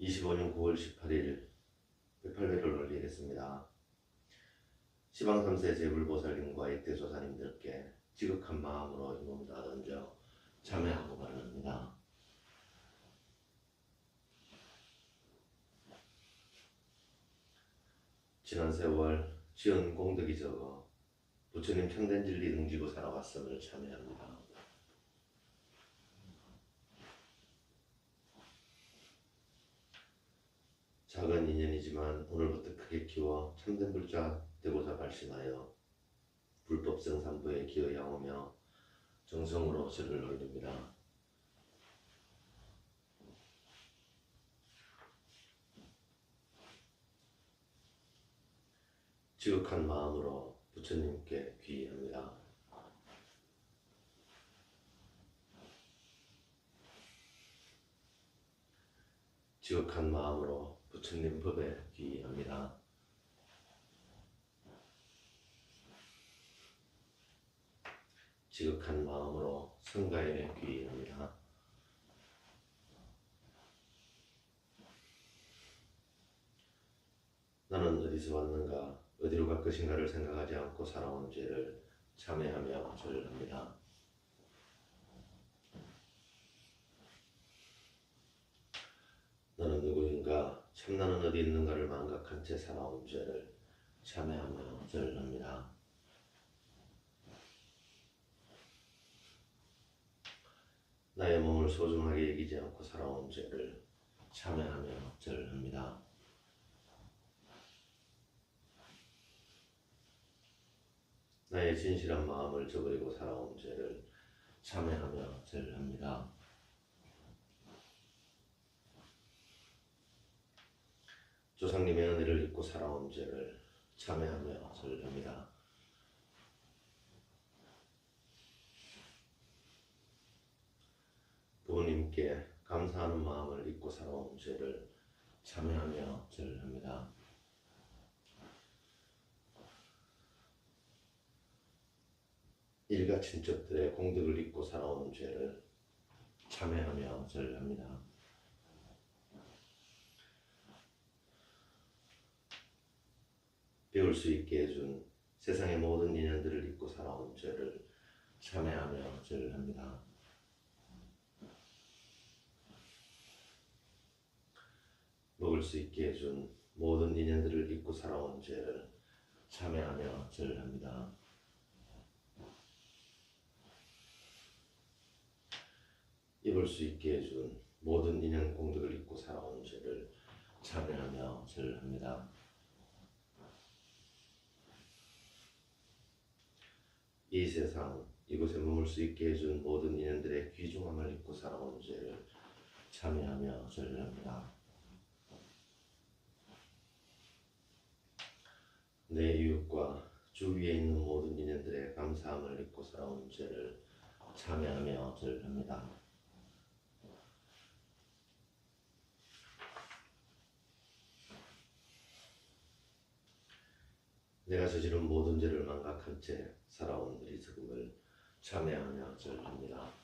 25년 9월 18일 108회를 올리겠습니다. 시방 3세 재불보살님과 이태 조사님들께 지극한 마음으로 이몸 다 던져 참여하고 바랍니다. 지난 세월 지은 공덕이 적어 부처님 창된 진리 등지고 살아왔음을 참여합니다. 작은 인연이지만 오늘부터 크게 키워 참된 불자 되고자 발심하여 불법 생산부에 기여하오며 정성으로 절을 올립니다. 지극한 마음으로 부처님께 귀의합니다. 지극한 마음으로 부처님 법에 귀의합니다. 지극한 마음으로 성가에 귀의합니다. 나는 어디서 왔는가, 어디로 갈 것인가를 생각하지 않고 살아온 죄를 참회하며 절합니다. 너는 참나는 어디 있는가를 망각한 채 살아온 죄를 참회하며 절합니다. 나의 몸을 소중하게 여기지 않고 살아온 죄를 참회하며 절합니다. 나의 진실한 마음을 저버리고 살아온 죄를 참회하며 절합니다. 조상님의 은혜를 잊고 살아온 죄를 참회하며 절합니다. 부모님께 감사하는 마음을 잊고 살아온 죄를 참회하며 절합니다. 일가 친척들의 공덕을 잊고 살아온 죄를 참회하며 절합니다. 배울 수 있게 해준 세상의 모든 인연들을 잊고 살아온 죄를 참회하며 절합니다. 먹을 수 있게 해준 모든 인연들을 잊고 살아온 죄를 참회하며 절합니다. 입을 수 있게 해준 모든 인연 공덕을 잊고 살아온 죄를 참회하며 절합니다. 이 세상 이곳에 머물 수 있게 해준 모든 인연들의 귀중함을 잊고 살아온 죄를 참회하며 절합니다. 내 이웃과 주위에 있는 모든 인연들의 감사함을 잊고 살아온 죄를 참회하며 절합니다. 내가 저지른 모든 죄를 망각한 채 살아온 어리석음을 참회하며 절합니다.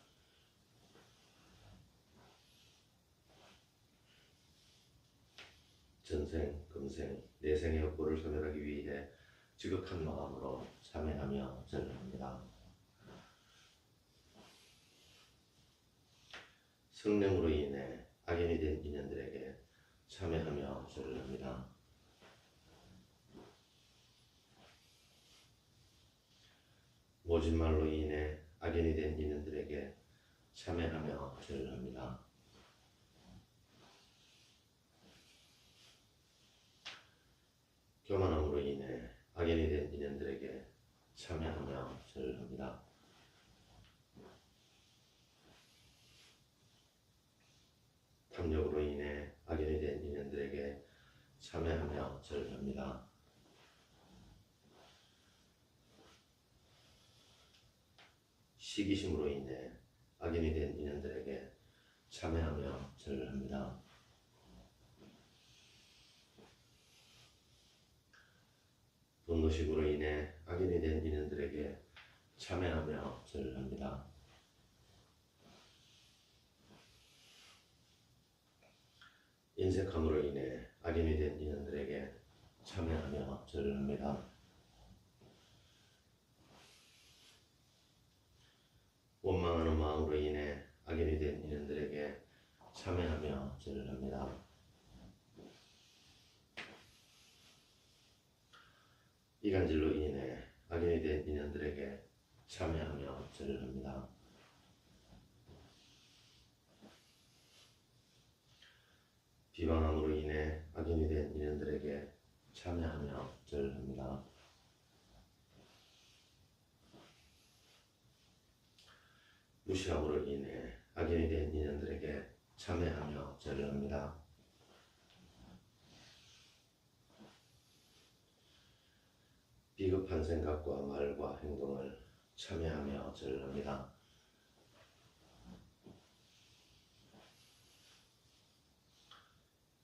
전생, 금생, 내생의 업보를 소멸하기 위해 지극한 마음으로 참회하며 절합니다. 성령으로 인해 악인이 된 인연들에게 참회하며 절합니다. 모진 말로 인해 악인이 된 인연들에게 참회하며 절합니다. 교만함으로 인해 악인이 된 인연들에게 참회하며 절합니다. 탐욕으로 인해 악인이 된 인연들에게 참회하며 절합니다. 시기심으로 인해 악인이 된 인연들에게 참회하며 절합니다. 분노식으로 인해 악인이 된 인연들에게 참회하며 절합니다. 인색함으로 인해 악인이 된 인연들에게 참여하며 절을 합니다. 원망하는 마음으로 인해 악인이 된 인연들에게 참여하며 절을 합니다. 이간질로 인해 악인이 된 인연들에게 참여하며 절을 합니다. 비방함으로 인해 악인이 된 인연들에게 참여하며 절을 합니다. 무시함으로 인해 악인이 된 인연들에게 참여하며 절을 합니다. 비겁한 생각과 말과 행동을 참여하며 절을 합니다.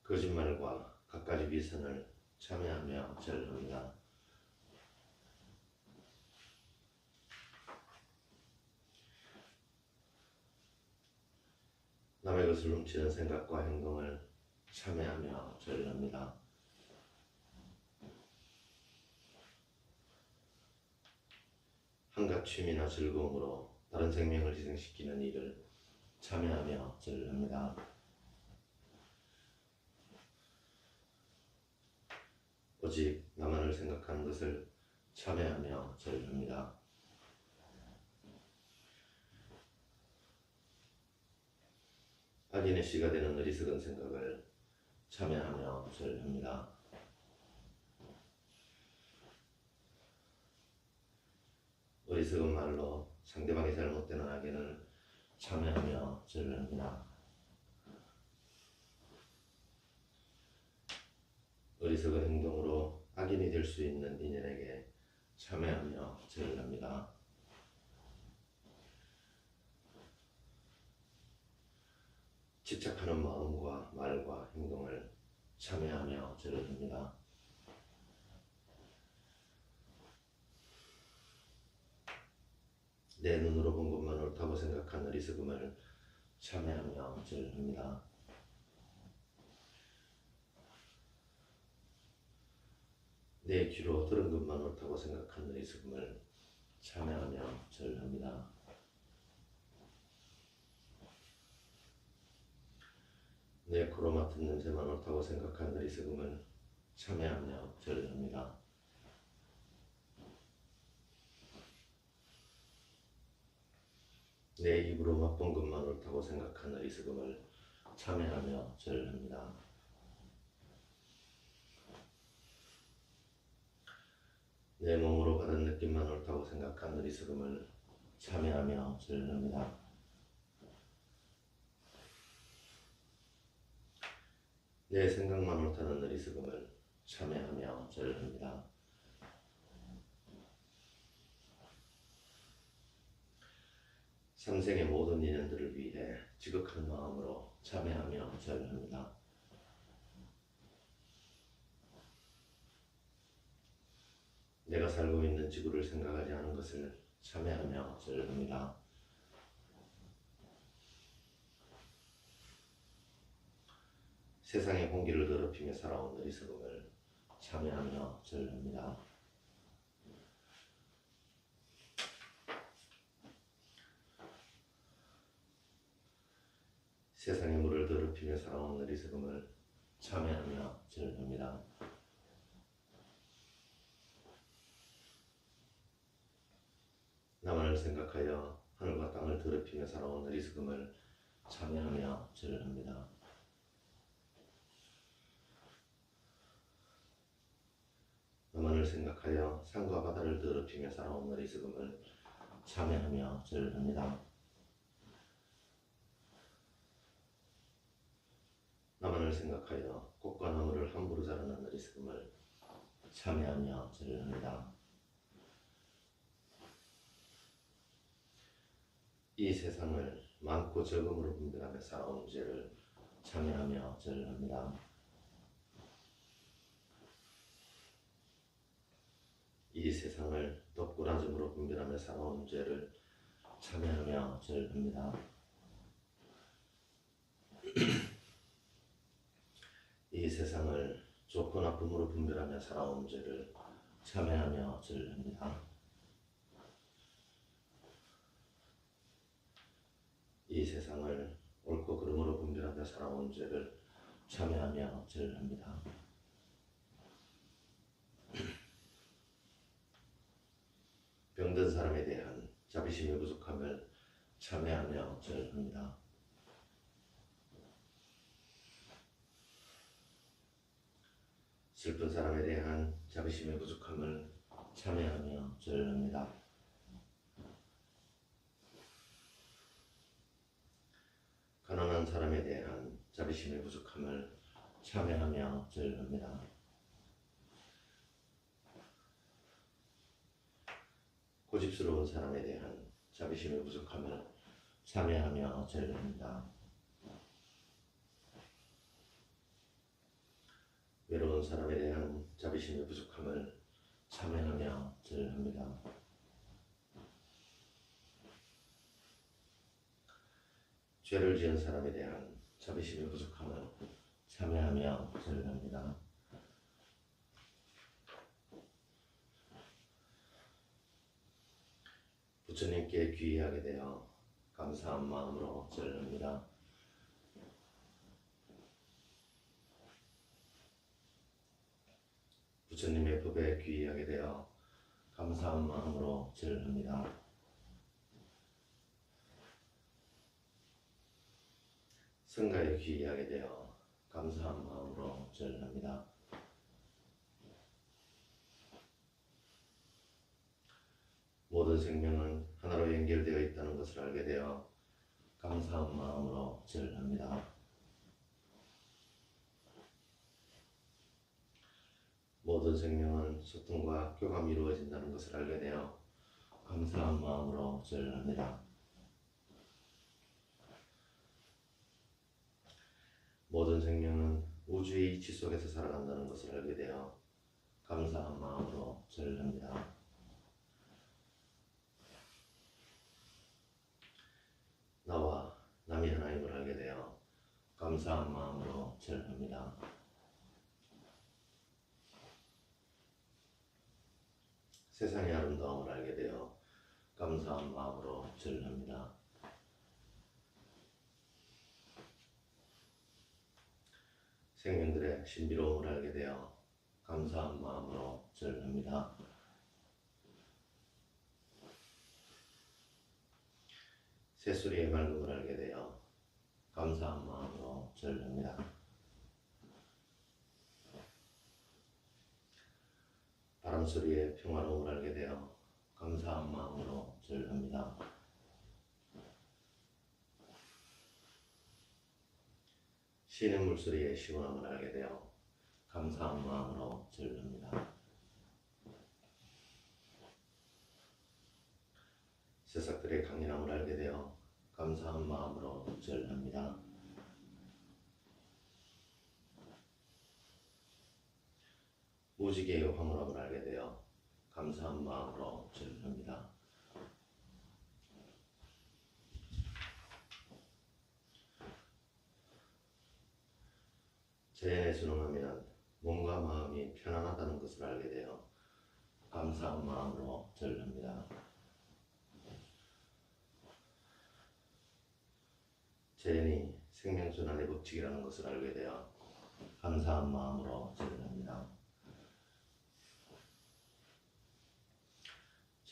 거짓말과 갖가지 비선을 참여하며 절을 합니다. 남의 것을 훔치는 생각과 행동을 참여하며 절을 합니다. 한갓 취미나 즐거움으로 다른 생명을 희생시키는 일을 참여하며 절을 합니다. 오직 나만을 생각하는 것을 참여하며 절을 합니다. 악인의 씨가 되는 어리석은 생각을 참여하며 절을 합니다. 어리석은 말로 상대방이 잘못되는 악인을 참여하며 합니다. 어리석은 행동으로 악인이 될 수 있는 인연에게 참여하며 절을 합니다. 집착하는 마음과 말과 행동을 참여하며 절을 합니다. 내 눈으로 본 것만 옳다고 생각한 어리석음을 참여하며 절을 합니다. 내 귀로 들은 것만 옳다고 생각한 어리석음을 참여하며 절을 합니다. 내 코로 맡은 냄새만 옳다고 생각한 어리석음을 참여하며 절을 합니다. 내 입으로 맛본 것만 옳다고 생각한 어리석음을 참여하며 절을 합니다. 내 몸으로 받은 느낌만 옳다고 생각한 어리석음을 참여하며 절을 합니다. 내 생각만 옳다는 어리석음을 참여하며 절을 합니다. 삼생의 모든 인연들을 위해 지극한 마음으로 참여하며 절을 합니다. 내가 살고 있는 지구를 생각하지 않은 것을 참여하며 절을 합니다. 세상의 공기를 더럽히며 살아온 어리석음을 참여하며 절을 합니다. 세상의 물을 더럽히며 살아온 어리석음을 참여하며 절을 합니다. 나만을 생각하여 하늘과 땅을 더럽히며 살아온 어리석음을 참여하며 절을 합니다. 나만을 생각하여 산과 바다를 더럽히며 살아온 어리석음을 참여하며 절을 합니다. 나만을 생각하여 꽃과 나무를 함부로 자르는 어리석음을 참여하며 절을 합니다. 이 세상을 많고 적음으로 분별하며 살아온 죄를 참여하며 절을 합니다. 이 세상을 덥고 낮음으로 분별하며 살아온 죄를 참여하며 절을 합니다. 세상을 좋고 나쁨으로 분별하며 살아온 죄를 참회하며 절합니다. 이 세상을 옳고 그름으로 분별하며 살아온 죄를 참회하며 절합니다. 병든 사람에 대한 자비심의 부족함을 참회하며 절합니다. 슬픈 사람에 대한 자비심의 부족함을 참회하며 절합니다. 가난한 사람에 대한 자비심의 부족함을 참회하며 절합니다. 고집스러운 사람에 대한 자비심의 부족함을 참회하며 절합니다. 외로운 사람에 대한 자비심의 부족함을 참회하며 절합니다. 죄를 지은 사람에 대한 자비심의 부족함을 참회하며 절합니다. 부처님께 귀의하게 되어 감사한 마음으로 절합니다. 부처님의 법에 귀의하게 되어 감사한 마음으로 절합니다. 성가에 귀의하게 되어 감사한 마음으로 절합니다. 모든 생명은 하나로 연결되어 있다는 것을 알게 되어 감사한 마음으로 절합니다. 모든 생명은 소통과 교감이 이루어진다는 것을 알게 되어 감사한 마음으로 절합니다. 모든 생명은 우주의 이치 속에서 살아간다는 것을 알게 되어 감사한 마음으로 절합니다. 나와 남이 하나님을 알게 되어 감사한 마음으로 절합니다. 세상의 아름다움을 알게 되어 감사한 마음으로 절합니다. 생명들의 신비로움을 알게 되어 감사한 마음으로 절합니다. 새소리의 맑음을 알게 되어 감사한 마음으로 절합니다. 바람 소리의 평화로움을 알게 되어 감사한 마음으로 절합니다. 쉬는 물소리의 시원함을 알게 되어 감사한 마음으로 절합니다. 새싹들의 강인함을 알게 되어 감사한 마음으로 절합니다. 무지개의 황홀함을 알게 되어 감사한 마음으로 절합니다. 자연에 순응하면 몸과 마음이 편안하다는 것을 알게 되어 감사한 마음으로 절합니다. 자연이 생명순환의 법칙이라는 것을 알게 되어 감사한 마음으로 절합니다.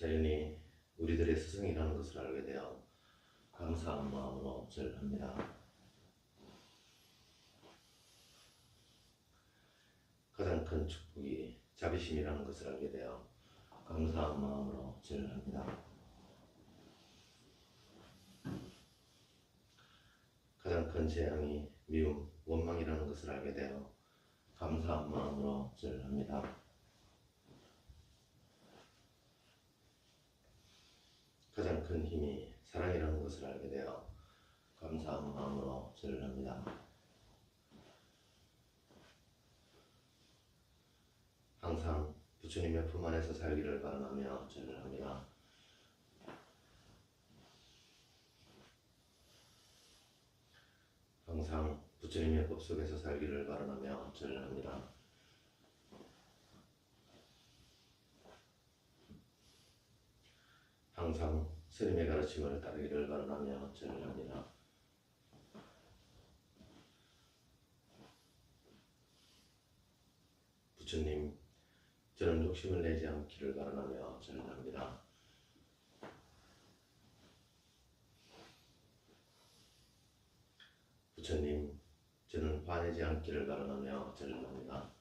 자연이 우리들의 스승이라는 것을 알게 되어 감사한 마음으로 절합니다. 가장 큰 축복이 자비심이라는 것을 알게 되어 감사한 마음으로 절합니다. 가장 큰 재앙이 미움, 원망이라는 것을 알게 되어 감사한 마음으로 절합니다. 가장 큰 힘이 사랑이라는 것을 알게 되어 감사한 마음으로 절합니다. 항상 부처님의 품 안에서 살기를 바라며 절합니다. 항상 부처님의 법 속에서 살기를 바라며 절합니다. 항상 스님의 가르침을 따르기를 바라며 절합니다. 부처님, 저는 욕심을 내지 않기를 바라며 절합니다. 부처님, 저는 화내지 않기를 바라며 절합니다.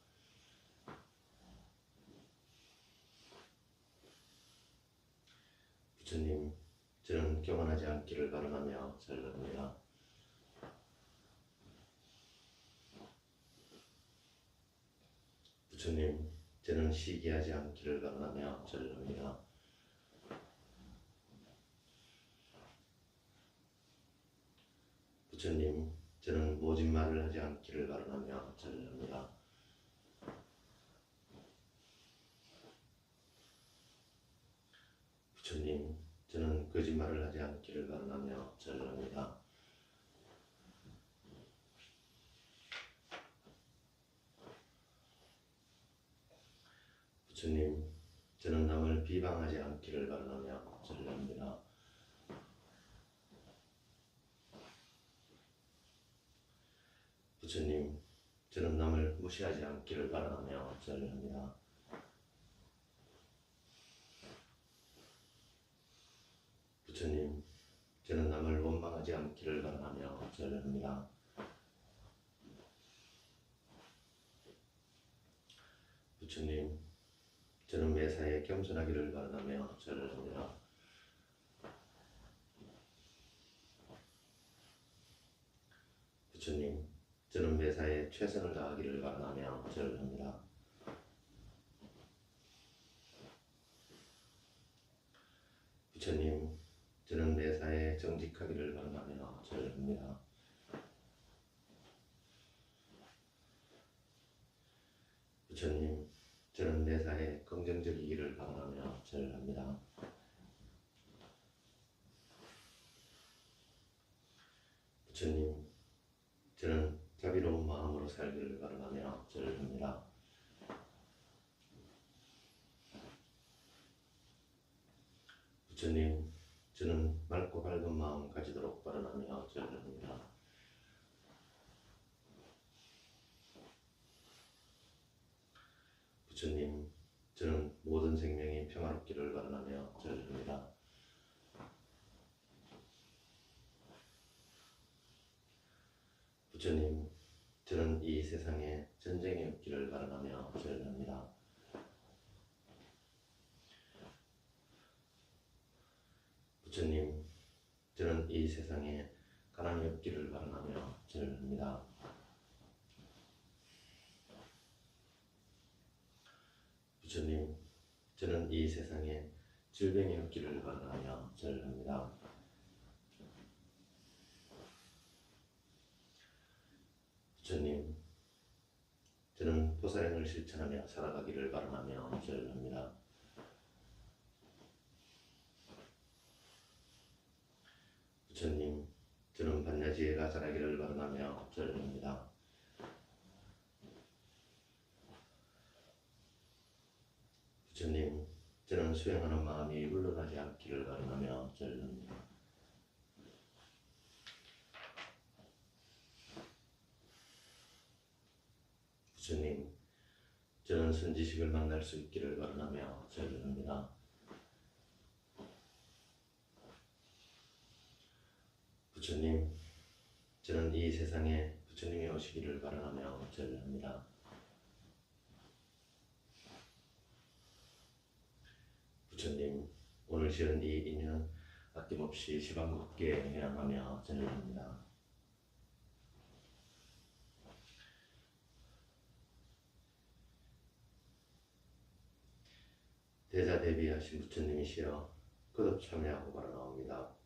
부처님, 저는 교만하지 않기를 바라며 절합니다. 부처님, 저는 시기하지 않기를 바라며 절합니다. 부처님, 저는 모진 말을 하지 않기를 바라며 절합니다. 부처님, 저는 거짓말을 하지 않기를 바라며 절합니다. 부처님, 저는 남을 비방하지 않기를 바라며 절합니다. 부처님, 저는 남을 무시하지 않기를 바라며 절합니다. 부처님, 저는 남을 원망하지 않기를 바라며 절합니다. 부처님, 저는 매사에 겸손하기를 바라며 절합니다. 부처님, 저는 매사에 최선을 다하기를 바라며 절합니다. 부처님, 저는 매사에 정직하기를 바라며 절합니다. 부처님, 저는 매사에 긍정적이기를 바라며 절합니다. 부처님, 저는 자비로운 마음으로 살기를 바라며 절합니다. 부처님, 저는 맑고 밝은 마음 가지도록 바라며 절합니다. 부처님, 저는 모든 생명이 평화롭기를 바라며 절합니다. 부처님, 저는 이 세상에 전쟁이 없기를 바라며 절합니다. 부처님, 저는 이 세상에 가난이 없기를 바라며 절합니다. 부처님, 저는 이 세상에 질병이 없기를 바라며 절합니다. 부처님, 저는 보살행을 실천하며 살아가기를 바라며 절합니다. 부처님, 저는 반야지혜가 자라기를 바라며 절합니다. 부처님, 저는 수행하는 마음이 물러나지 않기를 바라며 절합니다. 부처님, 저는 선지식을 만날 수 있기를 바라며 절합니다. 부처님, 저는 이 세상에 부처님이 오시기를 바라며 절합니다. 부처님, 오늘 지은 이 인연 아낌없이 시방겁게 회양하며 절합니다. 대자 대비하신 부처님이시여 거듭 참여하고 바라 나옵니다.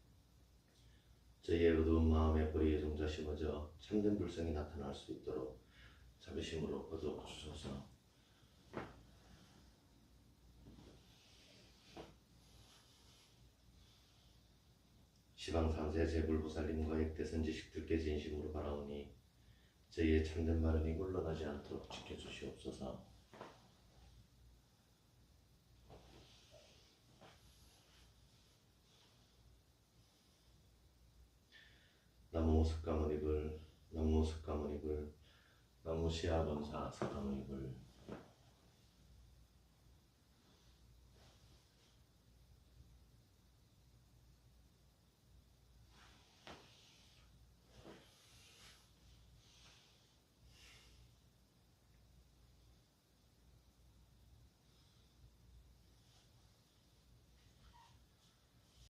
저희의 어두운 마음에 불의의 종자 심어져 참된 불성이 나타날 수 있도록 자비심으로 거두어 주소서. 시방 삼세 제불보살님과 액대선지식들께 진심으로 바라오니 저희의 참된 발음이 물러나지 않도록 지켜주시옵소서. 나무 석가모니불 나무 시아범사 석가모니불